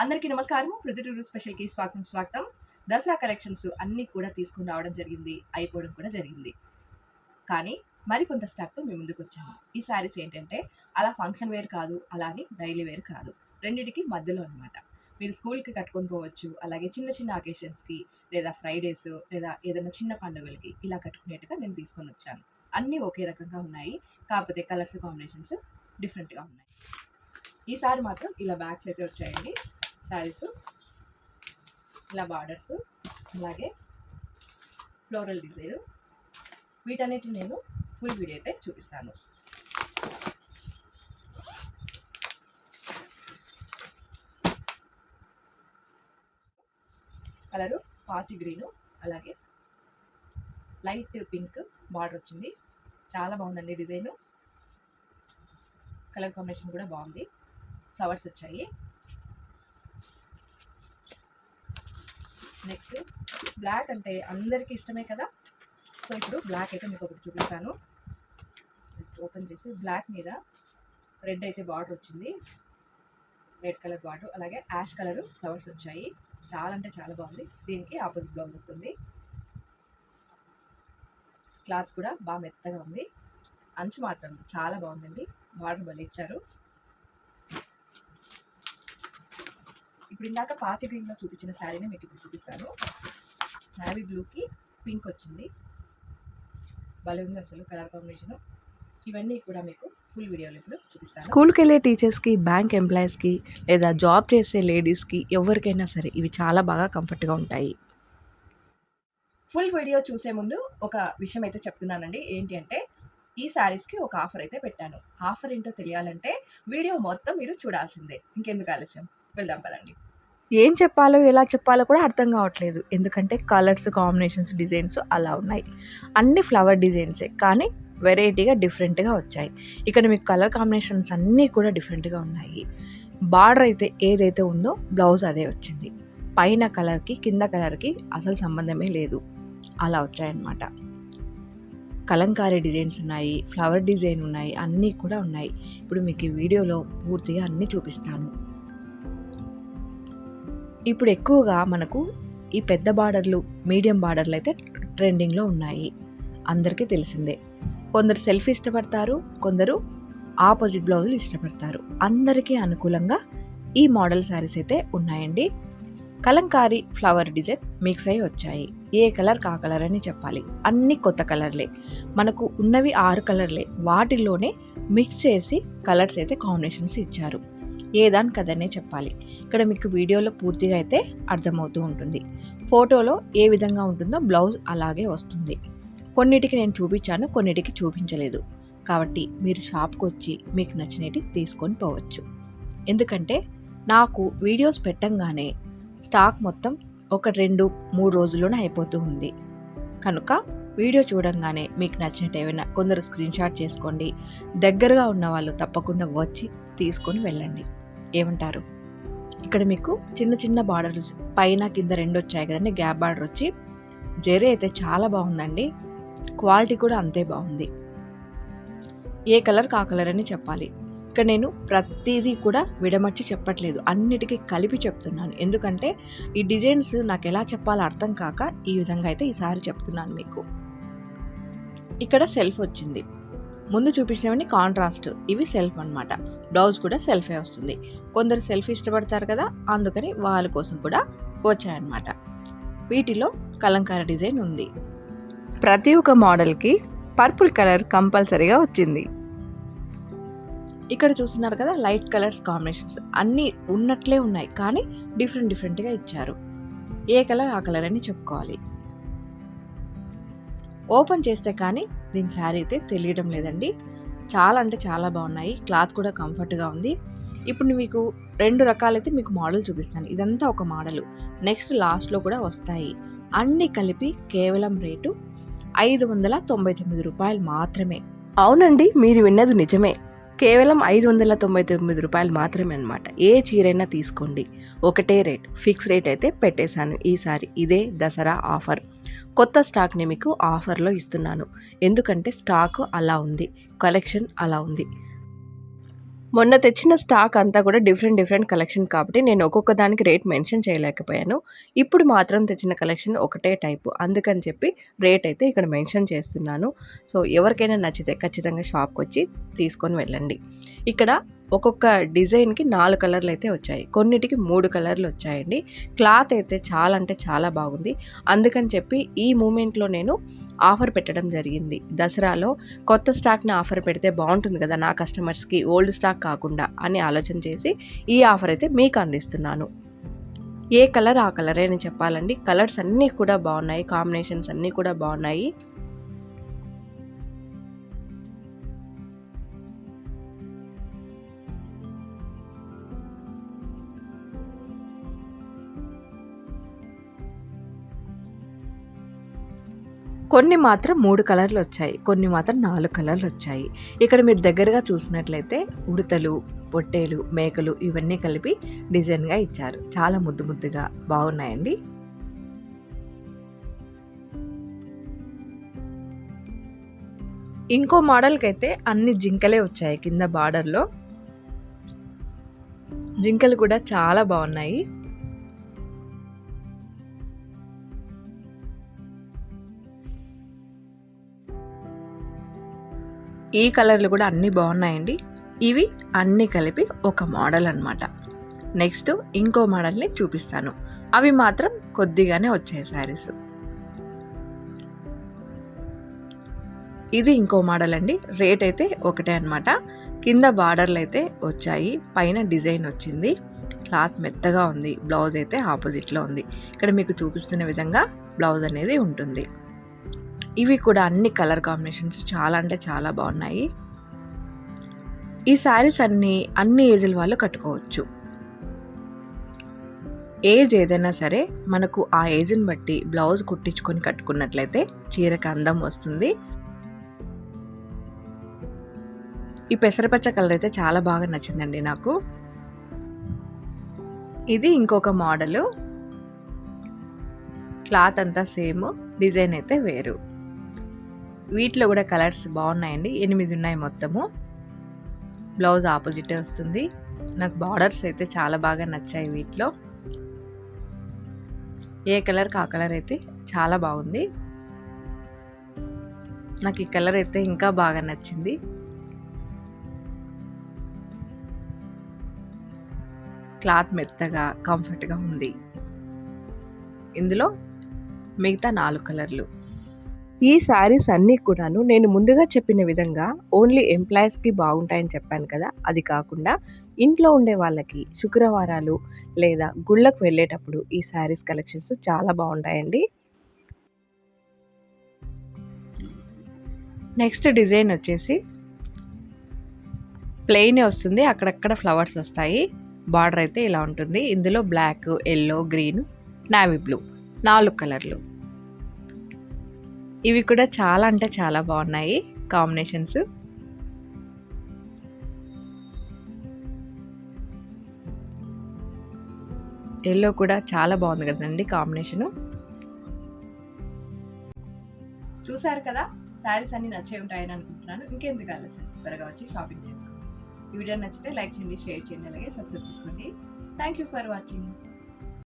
అందరికీ నమస్కారం పృథ్వీ స్పెషల్కి స్వాగతం స్వాగతం. దసరా కలెక్షన్స్ అన్నీ కూడా తీసుకుని రావడం జరిగింది. అయిపోవడం కూడా జరిగింది. కానీ మరికొంత స్టాక్తో మేము ముందుకు వచ్చాము. ఈ శారీస్ ఏంటంటే అలా ఫంక్షన్ వేర్ కాదు అలా అని డైలీ వేర్ కాదు. రెండింటికి మధ్యలో అనమాట మీరు స్కూల్కి కట్టుకొని పోవచ్చు అలాగే చిన్న చిన్న అకేషన్స్కి లేదా ఫ్రైడేస్ లేదా ఏదైనా చిన్న పండుగలకి ఇలా కట్టుకునేట్టుగా నేను తీసుకొని వచ్చాను. అన్నీ ఒకే రకంగా ఉన్నాయి. కాకపోతే కలర్స్ కాంబినేషన్స్ డిఫరెంట్గా ఉన్నాయి. ఈసారి మాత్రం ఇలా బ్యాగ్స్ అయితే వచ్చాయండి. శారీస్ ఇలా బార్డర్స్ అలాగే ఫ్లోరల్ డిజైన్ వీటన్నిటి నేను ఫుల్ వీడియో అయితే చూపిస్తాను. కలరు పాచి గ్రీను అలాగే లైట్ పింక్ బార్డర్ వచ్చింది. చాలా బాగుందండి డిజైను కలర్ కాంబినేషన్ కూడా బాగుంది. ఫ్లవర్స్ వచ్చాయి. నెక్స్ట్ బ్లాక్ అంటే అందరికీ ఇష్టమే కదా? సో ఇప్పుడు బ్లాక్ అయితే మీకు ఒకటి చూపిస్తాను. జస్ట్ ఓపెన్ చేసి బ్లాక్ మీద రెడ్ అయితే బార్డర్ వచ్చింది. రెడ్ కలర్ బార్డర్ అలాగే యాష్ కలర్ ఫ్లవర్స్ వచ్చాయి. చాలా అంటే చాలా బాగుంది. దీనికి ఆపోజిట్ బ్లౌజ్ వస్తుంది. క్లాత్ కూడా బాగా మెత్తగా ఉంది. అంచు మాత్రం చాలా బాగుందండి. బార్డర్ బలి ఇచ్చారు. ఇప్పుడు ఇందాక పాచి గ్రీన్లో చూపించిన శారీని మీకు ఇప్పుడు చూపిస్తాను. నావీ బ్లూకి పింక్ వచ్చింది. భలే ఉంది అసలు కలర్ కాంబినేషన్. ఇవన్నీ కూడా మీకు ఫుల్ వీడియోలో ఇప్పుడు చూపిస్తాను. స్కూల్కి వెళ్ళే టీచర్స్కి బ్యాంక్ ఎంప్లాయీస్కి లేదా జాబ్ చేసే లేడీస్కి ఎవరికైనా సరే ఇవి చాలా బాగా కంఫర్ట్గా ఉంటాయి. ఫుల్ వీడియో చూసే ముందు ఒక విషయం అయితే చెప్తున్నానండి. ఏంటి అంటే ఈ శారీస్కి ఒక ఆఫర్ అయితే పెట్టాను. ఆఫర్ ఏంటో తెలియాలంటే వీడియో మొత్తం మీరు చూడాల్సిందే. ఇంకెందుకు ఆలస్యం? వెళ్దాం పదండి. ఏం చెప్పాలో ఎలా చెప్పాలో కూడా అర్థం కావట్లేదు. ఎందుకంటే కలర్స్ కాంబినేషన్స్ డిజైన్స్ అలా ఉన్నాయి. అన్ని ఫ్లవర్ డిజైన్సే కానీ వెరైటీగా డిఫరెంట్గా వచ్చాయి. ఇక్కడ మీకు కలర్ కాంబినేషన్స్ అన్నీ కూడా డిఫరెంట్గా ఉన్నాయి. బార్డర్ అయితే ఏదైతే ఉందో బ్లౌజ్ అదే వచ్చింది. పైన కలర్కి కింద కలర్కి అసలు సంబంధమే లేదు. అలా వచ్చాయన్నమాట. కలంకారీ డిజైన్స్ ఉన్నాయి ఫ్లవర్ డిజైన్ ఉన్నాయి అన్నీ కూడా ఉన్నాయి. ఇప్పుడు మీకు ఈ వీడియోలో పూర్తిగా అన్నీ చూపిస్తాను. ఇప్పుడు ఎక్కువగా మనకు ఈ పెద్ద బార్డర్లు మీడియం బార్డర్లు అయితే ట్రెండింగ్లో ఉన్నాయి. అందరికీ తెలిసిందే. కొందరు సెల్ఫ్ ఇష్టపడతారు కొందరు ఆపోజిట్ బ్లౌజులు ఇష్టపడతారు. అందరికీ అనుకూలంగా ఈ మోడల్ శారీస్ అయితే ఉన్నాయండి. కలంకారీ ఫ్లవర్ డిజైన్ మిక్స్ అయి వచ్చాయి. ఏ కలర్ కా కలర్ అని చెప్పాలి. అన్ని కొత్త కలర్లే. మనకు ఉన్నవి ఆరు కలర్లే. వాటిలోనే మిక్స్ చేసి కలర్స్ అయితే కాంబినేషన్స్ ఇచ్చారు. ఏ దాని కదనే చెప్పాలి. ఇక్కడ మీకు వీడియోలో పూర్తిగా అయితే అర్థమవుతూ ఉంటుంది. ఫోటోలో ఏ విధంగా ఉంటుందో బ్లౌజ్ అలాగే వస్తుంది. కొన్నిటికి నేను చూపించాను కొన్నిటికి చూపించలేదు. కాబట్టి మీరు షాప్కి వచ్చి మీకు నచ్చినవి తీసుకొని పోవచ్చు. ఎందుకంటే నాకు వీడియోస్ పెట్టంగానే స్టాక్ మొత్తం ఒక రెండు మూడు రోజుల్లోనే అయిపోతూ ఉంది. కనుక వీడియో చూడంగానే మీకు నచ్చినట్టు ఏమైనా కొందరు స్క్రీన్షాట్ చేసుకోండి. దగ్గరగా ఉన్న వాళ్ళు తప్పకుండా వచ్చి తీసుకొని వెళ్ళండి. ఏమంటారు? ఇక్కడ మీకు చిన్న చిన్న బార్డర్స్ పైన కింద రెండు వచ్చాయి కదండి గ్యాప్ బార్డర్ వచ్చి. జరీ అయితే చాలా బాగుందండి. క్వాలిటీ కూడా అంతే బాగుంది. ఏ కలర్ కా కలర్ అని చెప్పాలి. ఇక్కడ నేను ప్రతిదీ కూడా విడమర్చి చెప్పట్లేదు. అన్నిటికీ కలిపి చెప్తున్నాను. ఎందుకంటే ఈ డిజైన్స్ నాకు ఎలా చెప్పాలో అర్థం కాక ఈ విధంగా అయితే ఈసారి చెప్తున్నాను మీకు. ఇక్కడ సెల్ఫ్ వచ్చింది. ముందు చూపించినవన్నీ కాంట్రాస్ట్ ఇవి సెల్ఫ్ అనమాట బ్లౌజ్ కూడా సెల్ఫే వస్తుంది. కొందరు సెల్ఫ్ ఇష్టపడతారు కదా అందుకని వాళ్ళ కోసం కూడా వచ్చాయన్నమాట. వీటిలో కలంకార డిజైన్ ఉంది. ప్రతి ఒక్క మోడల్కి పర్పుల్ కలర్ కంపల్సరీగా వచ్చింది. ఇక్కడ చూస్తున్నారు కదా లైట్ కలర్స్ కాంబినేషన్స్ అన్నీ ఉన్నట్లే ఉన్నాయి కానీ డిఫరెంట్ డిఫరెంట్గా ఇచ్చారు. ఏ కలర్ ఆ కలర్ అని చెప్పుకోవాలి. ఓపెన్ చేస్తే కానీ దీని శారీ అయితే తెలియడం లేదండి. చాలా అంటే చాలా బాగున్నాయి. క్లాత్ కూడా కంఫర్ట్గా ఉంది. ఇప్పుడు మీకు రెండు రకాలైతే మీకు మోడల్ చూపిస్తాను. ఇదంతా ఒక మోడల్. నెక్స్ట్ లాస్ట్లో కూడా వస్తాయి. అన్నీ కలిపి కేవలం రేటు ఐదు వందల తొంభై తొమ్మిది రూపాయలు మాత్రమే. అవునండి మీరు విన్నది నిజమే. కేవలం ఐదు వందల తొంభై తొమ్మిది రూపాయలు మాత్రమే అనమాట ఏ చీరైనా తీసుకోండి. ఒకటే రేట్. ఫిక్స్ రేట్ అయితే పెట్టేశాను. ఈసారి ఇదే దసరా ఆఫర్. కొత్త స్టాక్ని మీకు ఆఫర్లో ఇస్తున్నాను. ఎందుకంటే స్టాక్ అలా ఉంది. కలెక్షన్ అలా ఉంది. మొన్న తెచ్చిన స్టాక్ అంతా కూడా డిఫరెంట్ డిఫరెంట్ కలెక్షన్ కాబట్టి నేను ఒక్కొక్క దానికి రేట్ మెన్షన్ చేయలేకపోయాను. ఇప్పుడు మాత్రం తెచ్చిన కలెక్షన్ ఒకటే టైపు. అందుకని చెప్పి రేట్ అయితే ఇక్కడ మెన్షన్ చేస్తున్నాను. సో ఎవరికైనా నచ్చితే ఖచ్చితంగా షాప్కి వచ్చి తీసుకొని వెళ్ళండి. ఇక్కడ ఒక్కొక్క డిజైన్కి నాలుగు కలర్లు అయితే వచ్చాయి. కొన్నిటికి మూడు కలర్లు వచ్చాయండి. క్లాత్ అయితే చాలా అంటే చాలా బాగుంది. అందుకని చెప్పి ఈ మూమెంట్లో నేను ఆఫర్ పెట్టడం జరిగింది. దసరాలో కొత్త స్టాక్ని ఆఫర్ పెడితే బాగుంటుంది కదా నా కస్టమర్స్కి ఓల్డ్ స్టాక్ కాకుండా అని ఆలోచన చేసి ఈ ఆఫర్ అయితే మీకు అందిస్తున్నాను. ఏ కలర్ ఆ కలరే అని చెప్పాలండి. కలర్స్ అన్నీ కూడా బాగున్నాయి కాంబినేషన్స్ అన్నీ కూడా బాగున్నాయి. కొన్ని మాత్రం మూడు కలర్లు వచ్చాయి. కొన్ని మాత్రం నాలుగు కలర్లు వచ్చాయి. ఇక్కడ మీరు దగ్గరగా చూసినట్లయితే ఉడతలు పొట్టేలు మేకలు ఇవన్నీ కలిపి డిజైన్గా ఇచ్చారు. చాలా ముద్దు ముద్దుగా బాగున్నాయండి. ఇంకో మోడల్కి అయితే అన్ని జింకలే వచ్చాయి కింద బార్డర్లో. జింకలు కూడా చాలా బాగున్నాయి. ఈ కలర్లు కూడా అన్నీ బాగున్నాయండి. ఇవి అన్నీ కలిపి ఒక మోడల్ అనమాట నెక్స్ట్ ఇంకో మోడల్ని చూపిస్తాను. అవి మాత్రం కొద్దిగానే వచ్చాయి శారీస్. ఇది ఇంకో మోడల్ అండి. రేట్ అయితే ఒకటే అనమాట కింద బార్డర్లు అయితే వచ్చాయి. పైన డిజైన్ వచ్చింది. క్లాత్ మెత్తగా ఉంది. బ్లౌజ్ అయితే ఆపోజిట్లో ఉంది. ఇక్కడ మీకు చూపిస్తున్న విధంగా బ్లౌజ్ అనేది ఉంటుంది. ఇవి కూడా అన్ని కలర్ కాంబినేషన్స్ చాలా అంటే చాలా బాగున్నాయి. ఈ శారీస్ అన్నీ అన్ని ఏజ్ల వాళ్ళు కట్టుకోవచ్చు. ఏజ్ ఏదైనా సరే మనకు ఆ ఏజ్ని బట్టి బ్లౌజ్ కుట్టించుకొని కట్టుకున్నట్లయితే చీరకు అందం వస్తుంది. ఈ పెసరపచ్చ కలర్ అయితే చాలా బాగా నచ్చిందండి నాకు. ఇది ఇంకొక మోడలు. క్లాత్ అంతా సేమ్ డిజైన్ అయితే వేరు. వీటిలో కూడా కలర్స్ బాగున్నాయండి. ఎనిమిది ఉన్నాయి మొత్తము. బ్లౌజ్ ఆపోజిటే వస్తుంది. నాకు బార్డర్స్ అయితే చాలా బాగా నచ్చాయి వీటిలో. ఏ కలర్ ఆ కలర్ అయితే చాలా బాగుంది. నాకు ఈ కలర్ అయితే ఇంకా బాగా నచ్చింది. క్లాత్ మెత్తగా కంఫర్ట్గా ఉంది. ఇందులో మిగతా నాలుగు కలర్లు. ఈ శారీస్ అన్నీ కూడాను నేను ముందుగా చెప్పిన విధంగా ఓన్లీ ఎంప్లాయీస్కి బాగుంటాయని చెప్పాను కదా అది కాకుండా ఇంట్లో ఉండే వాళ్ళకి శుక్రవారాలు లేదా గుళ్ళకు వెళ్ళేటప్పుడు ఈ శారీస్ కలెక్షన్స్ చాలా బాగుంటాయండి. నెక్స్ట్ డిజైన్ వచ్చేసి ప్లెయిన్ వస్తుంది అక్కడక్కడ ఫ్లవర్స్ వస్తాయి. బార్డర్ అయితే ఇలా ఉంటుంది. ఇందులో black yellow green navy blue నాలుగు కలర్లు. ఇవి కూడా చాలా అంటే చాలా బాగున్నాయి కాంబినేషన్స్. ఎల్లో కూడా చాలా బాగుంది కదండి కాంబినేషను. చూసారు కదా? శారీస్ అన్ని నచ్చే ఉంటాయని అనుకుంటున్నాను. ఇంకెందుకు ఆలస్యం? త్వరగా వచ్చి షాపింగ్ చేసుకోండి ఈ వీడియో నచ్చితే లైక్ చేయండి షేర్ చేయండి అలాగే సబ్స్క్రైబ్ చేసుకోండి. Thank you for watching